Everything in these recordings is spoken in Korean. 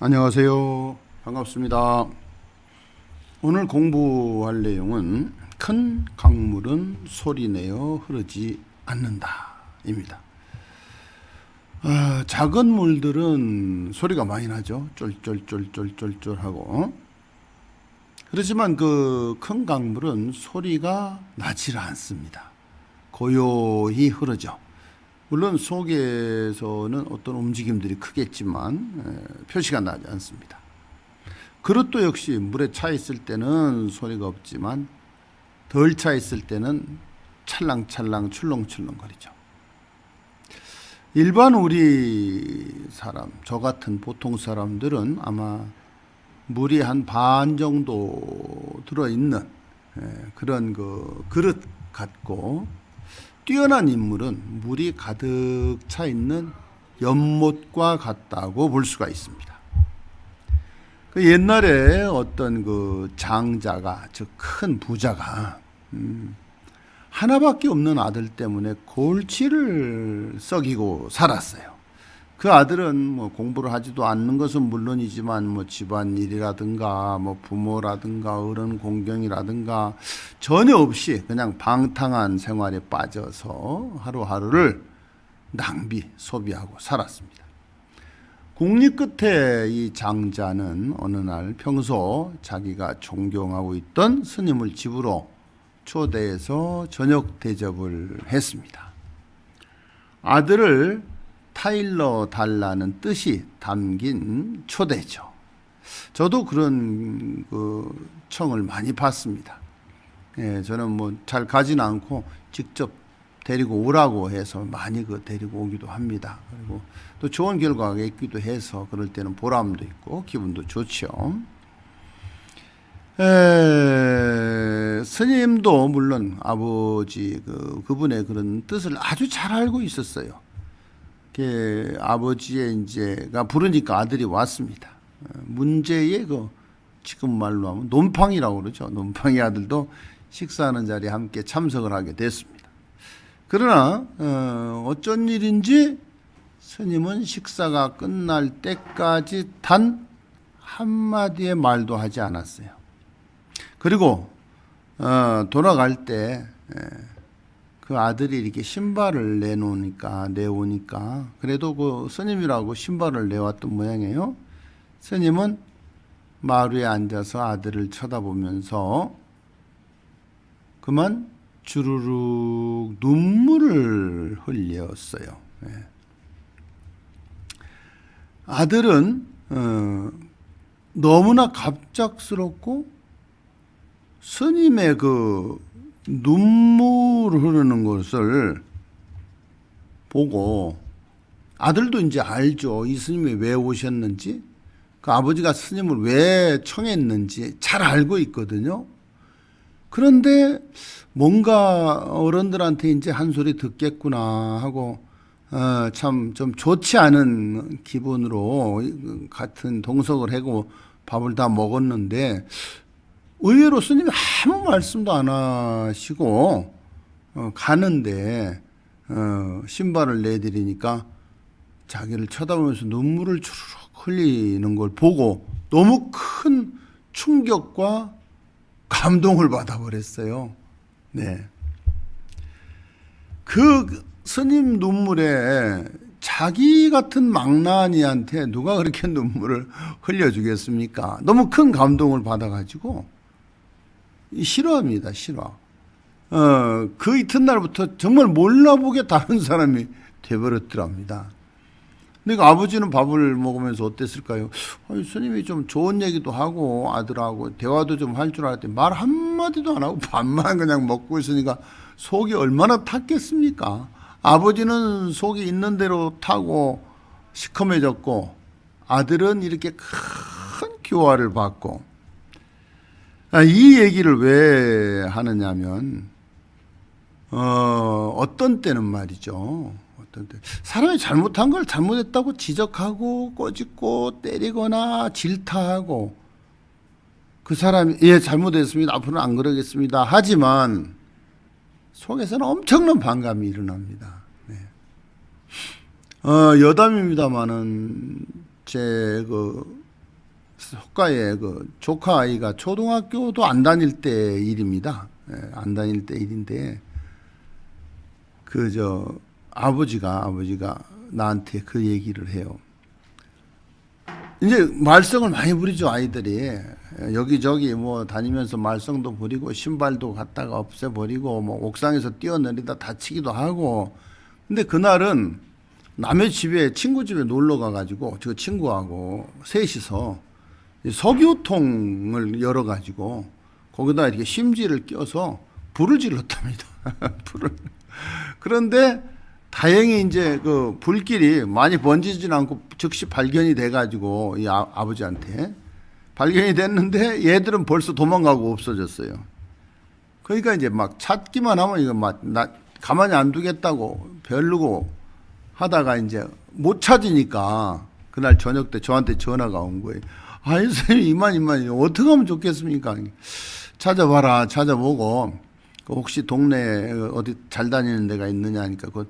안녕하세요. 반갑습니다. 오늘 공부할 내용은 큰 강물은 소리내어 흐르지 않는다입니다. 아, 작은 물들은 소리가 많이 나죠. 쫄쫄쫄쫄쫄쫄 하고. 그렇지만 그 큰 강물은 소리가 나질 않습니다. 고요히 흐르죠. 물론 속에서는 어떤 움직임들이 크겠지만 에, 표시가 나지 않습니다. 그릇도 역시 물에 차 있을 때는 소리가 없지만 덜 차 있을 때는 찰랑찰랑 출렁출렁거리죠. 일반 우리 사람, 저 같은 보통 사람들은 아마 물이 한 반 정도 들어 있는 그런 그 그릇 같고 뛰어난 인물은 물이 가득 차 있는 연못과 같다고 볼 수가 있습니다. 그 옛날에 어떤 그 장자가 즉 큰 부자가 음, 하나밖에 없는 아들 때문에 골치를 썩이고 살았어요. 그 아들은 뭐 공부를 하지도 않는 것은 물론이지만 뭐 집안 일이라든가 뭐 부모라든가 어른 공경이라든가 전혀 없이 그냥 방탕한 생활에 빠져서 하루하루를 낭비 소비하고 살았습니다. 국리 끝에 이 장자는 어느 날 평소 자기가 존경하고 있던 스님을 집으로 초대해서 저녁 대접을 했습니다. 아들을 타일러 달라는 뜻이 담긴 초대죠. 저도 그런 그 청을 많이 받습니다. 예, 저는 뭐 잘 가진 않고 직접 데리고 오라고 해서 많이 그 데리고 오기도 합니다. 그리고 또 좋은 결과가 있기도 해서 그럴 때는 보람도 있고 기분도 좋죠. 에, 스님도 물론 아버지 그 그분의 그런 뜻을 아주 잘 알고 있었어요. 그 아버지의 이제가 부르니까 아들이 왔습니다. 어, 문제의 그 지금 말로 하면 논팡이라고 그러죠. 논팡이 아들도 식사하는 자리에 함께 참석을 하게 됐습니다. 그러나 어, 어쩐 일인지 스님은 식사가 끝날 때까지 단 한마디의 말도 하지 않았어요. 그리고 어, 돌아갈 때 그 아들이 이렇게 신발을 내놓으니까 내오니까 그래도 그 스님이라고 신발을 내왔던 모양이에요. 스님은 마루에 앉아서 아들을 쳐다보면서 그만 주르륵 눈물을 흘렸어요. 예. 아들은 어, 너무나 갑작스럽고 스님의 그 눈물 흐르는 것을 보고 아들도 이제 알죠. 이 스님이 왜 오셨는지, 그 아버지가 스님을 왜 청했는지 잘 알고 있거든요. 그런데 뭔가 어른들한테 이제 한 소리 듣겠구나 하고 어, 참 좀 좋지 않은 기분으로 같은 동석을 하고 밥을 다 먹었는데 의외로 스님이 아무 말씀도 안 하시고 어, 가는데 어, 신발을 내드리니까 자기를 쳐다보면서 눈물을 주르륵 흘리는 걸 보고 너무 큰 충격과 감동을 받아버렸어요. 네. 그 스님 눈물에 자기 같은 망나니한테 누가 그렇게 눈물을 흘려주겠습니까? 너무 큰 감동을 받아가지고 싫어합니다, 싫어. 어, 그 이튿날부터 정말 몰라보게 다른 사람이 돼버렸더랍니다. 근데 그 아버지는 밥을 먹으면서 어땠을까요? 아니, 스님이 좀 좋은 얘기도 하고 아들하고 대화도 좀 할 줄 알았더니 말 한마디도 안 하고 밥만 그냥 먹고 있으니까 속이 얼마나 탔겠습니까? 아버지는 속이 있는 대로 타고 시커매졌고 아들은 이렇게 큰 교화를 받고 아, 이 얘기를 왜 하느냐면 어, 어떤 때는 말이죠. 어떤 때 사람이 잘못한 걸 잘못했다고 지적하고 꼬집고 때리거나 질타하고 그 사람이 예 잘못했습니다. 앞으로는 안 그러겠습니다. 하지만 속에서는 엄청난 반감이 일어납니다. 네. 어, 여담입니다만은 제그 속가에 그 조카 아이가 초등학교도 안 다닐 때 일입니다. 예, 안 다닐 때 일인데 그 저 아버지가 아버지가 나한테 그 얘기를 해요. 이제 말썽을 많이 부리죠 아이들이 예, 여기저기 뭐 다니면서 말썽도 부리고 신발도 갖다가 없애버리고 뭐 옥상에서 뛰어내리다 다치기도 하고 근데 그날은 남의 집에 친구 집에 놀러 가가지고 저 친구하고 셋이서 이 석유통을 열어 가지고 거기다 이렇게 심지를 껴서 불을 질렀답니다. 불을. 그런데 다행히 이제 그 불길이 많이 번지진 않고 즉시 발견이 돼 가지고 이 아, 아버지한테 발견이 됐는데 얘들은 벌써 도망가고 없어졌어요. 그러니까 이제 막 찾기만 하면 이거 막 나 가만히 안 두겠다고 별르고 하다가 이제 못 찾으니까 그날 저녁 때 저한테 전화가 온 거예요. 아이 선생님 이만 이만 어떻게 하면 좋겠습니까? 찾아봐라 찾아보고 그 혹시 동네에 어디 잘 다니는 데가 있느냐 하니까 그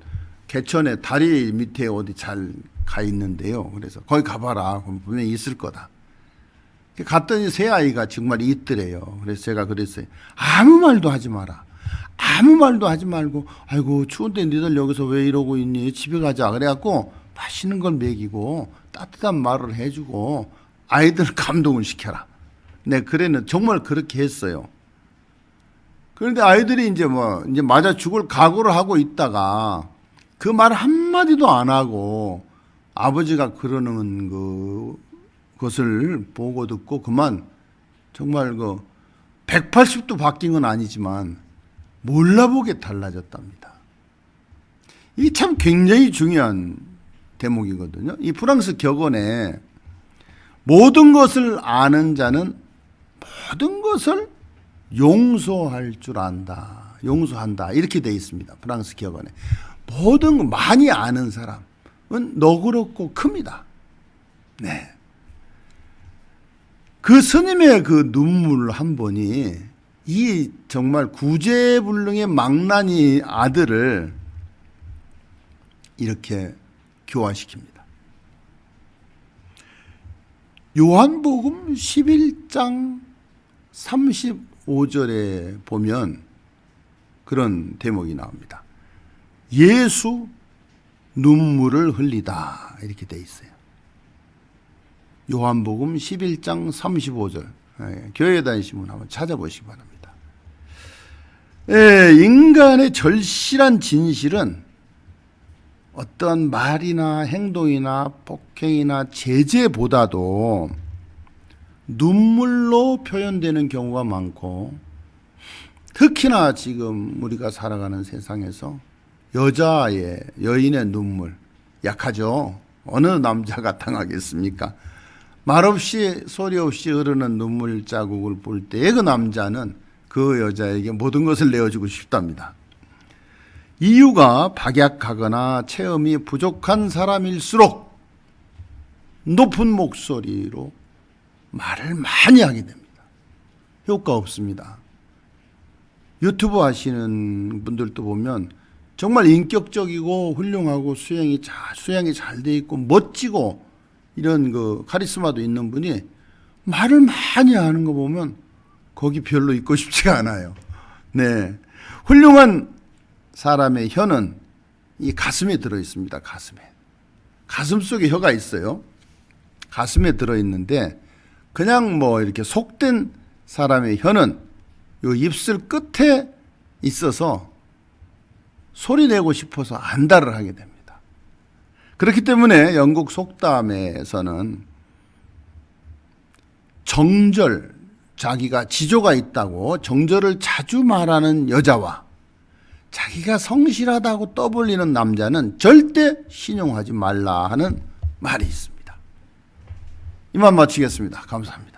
개천에 다리 밑에 어디 잘 가 있는데요. 그래서 거기 가봐라. 그럼 분명히 있을 거다. 갔더니 새 아이가 정말 있더래요. 그래서 제가 그랬어요. 아무 말도 하지 마라. 아무 말도 하지 말고, 아이고, 추운데 니들 여기서 왜 이러고 있니? 집에 가자. 그래갖고 맛있는 걸 먹이고 따뜻한 말을 해주고 아이들 감동을 시켜라. 네, 그래는 정말 그렇게 했어요. 그런데 아이들이 이제 뭐, 이제 맞아 죽을 각오를 하고 있다가 그 말 한마디도 안 하고 아버지가 그러는 그 것을 보고 듣고 그만 정말 그 180도 바뀐 건 아니지만 몰라보게 달라졌답니다. 이게 참 굉장히 중요한 대목이거든요. 이 프랑스 격언에 모든 것을 아는 자는 모든 것을 용서할 줄 안다. 용서한다. 이렇게 돼 있습니다. 프랑스 격언에. 모든 거 많이 아는 사람은 너그럽고 큽니다. 네. 그 스님의 그 눈물 한 번이 이 정말 구제불능의 망나니 아들을 이렇게 교화시킵니다. 요한복음 11장 35절에 보면 그런 대목이 나옵니다. 예수 눈물을 흘리다 이렇게 돼 있어요. 요한복음 11장 35절 예, 교회 다니시면 한번 찾아보시기 바랍니다. 예, 인간의 절실한 진실은 어떤 말이나 행동이나 폭행이나 제재보다도 눈물로 표현되는 경우가 많고 특히나 지금 우리가 살아가는 세상에서 여자의 여인의 눈물 약하죠. 어느 남자가 당하겠습니까? 말없이 소리 없이 흐르는 눈물 자국을 볼때그 남자는 그 여자에게 모든 것을 내어주고 싶답니다. 이유가 박약하거나 체험이 부족한 사람일수록 높은 목소리로 말을 많이 하게 됩니다. 효과 없습니다. 유튜브 하시는 분들도 보면 정말 인격적이고 훌륭하고 수행이 잘, 수행이 잘 돼 있고 멋지고 이런 그 카리스마도 있는 분이 말을 많이 하는 거 보면 거기 별로 있고 싶지가 않아요. 네. 훌륭한 사람의 혀는 이 가슴에 들어 있습니다. 가슴에. 가슴 속에 혀가 있어요. 가슴에 들어 있는데 그냥 뭐 이렇게 속된 사람의 혀는 요 입술 끝에 있어서 소리 내고 싶어서 안달을 하게 됩니다. 그렇기 때문에 영국 속담에서는 정절, 자기가 지조가 있다고 정절을 자주 말하는 여자와 자기가 성실하다고 떠벌리는 남자는 절대 신용하지 말라 하는 말이 있습니다. 이만 마치겠습니다. 감사합니다.